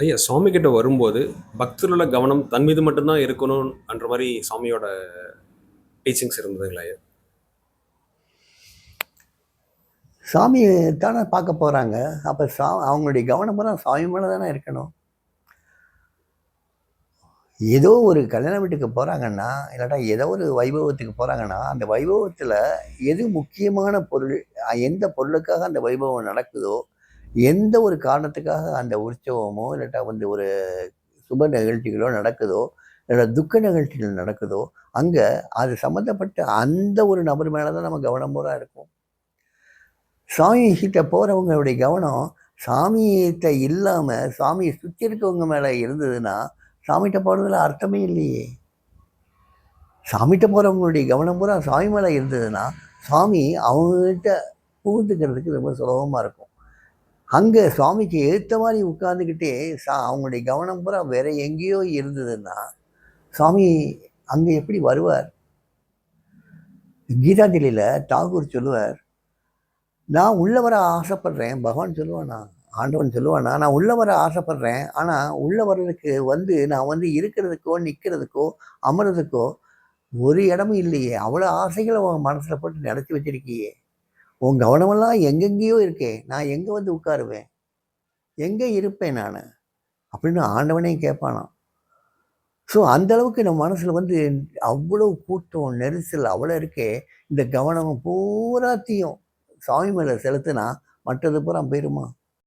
ஐயா சுவாமி கிட்ட வரும்போது பக்தர்களோட கவனம் தன் மீது மட்டும்தான் இருக்கணும்ன்ற மாதிரி சாமியோட டீச்சிங்ஸ் இருந்ததுங்களா ஐயா? சாமியை தானே பார்க்க போகிறாங்க அப்போ சா அவங்களுடைய கவனமெல்லாம் சாமி மேலே தானே இருக்கணும். ஏதோ ஒரு கல்யாண வீட்டுக்கு போகிறாங்கன்னா இல்லாட்டா ஏதோ ஒரு வைபவத்துக்கு போகிறாங்கன்னா அந்த வைபவத்தில் எது முக்கியமான பொருள் எந்த பொருளுக்காக அந்த வைபவம் நடக்குதோ எந்த ஒரு காரணத்துக்காக அந்த உற்சவமோ இல்லாட்டா வந்து ஒரு சுப நிகழ்ச்சிகளோ நடக்குதோ இல்லை துக்க நிகழ்ச்சிகள் நடக்குதோ அங்கே அது சம்மந்தப்பட்ட அந்த ஒரு நபர் மேலே தான் நம்ம கவனமுறாக இருக்கும். சாமி கிட்ட போகிறவங்களுடைய கவனம் சாமிகிட்ட இல்லாமல் சாமியை சுற்றி இருக்கவங்க மேலே இருந்ததுன்னா சாமிகிட்ட போகிறதுல அர்த்தமே இல்லையே. சாமிகிட்ட போகிறவங்களுடைய கவனம் பூரா சாமி மேலே இருந்ததுன்னா சாமி அவங்ககிட்ட புகுந்துக்கிறதுக்கு ரொம்ப சுலபமாக இருக்கும். அங்கே சுவாமிக்கு ஏற்ற மாதிரி உட்காந்துக்கிட்டே சா அவங்களுடைய கவனம் பூரா வேற எங்கேயோ இருந்ததுன்னா சுவாமி அங்கே எப்படி வருவார்? கீதாஞ்சலியில் தாகூர் சொல்லுவார் நான் உள்ள வர ஆசைப்படுறேன். பகவான் சொல்லுவானா ஆண்டவன் சொல்லுவானா நான் உள்ள வர ஆசைப்படுறேன். ஆனால் உள்ள வர்றதுக்கு வந்து நான் வந்து இருக்கிறதுக்கோ நிற்கிறதுக்கோ அமர்றதுக்கோ ஒரு இடமும் இல்லையே. அவ்வளோ ஆசைகளை உன் மனசில் போட்டு நினச்சி வச்சிருக்கியே. உன் கவனமெல்லாம் எங்கெங்கேயோ இருக்கே நான் எங்கே வந்து உட்காருவேன்? எங்கே இருப்பேன் நான்? அப்படின்னு ஆண்டவனையும் கேட்பானாம். ஸோ அந்த அளவுக்கு நம்ம மனசில் வந்து அவ்வளோ கூட்டம் நெரிசல் அவ்வளோ இருக்கே இந்த கவனம் பூராத்தையும் சாமி மேலே செலுத்தினா மற்றது பூரா போயிருமா?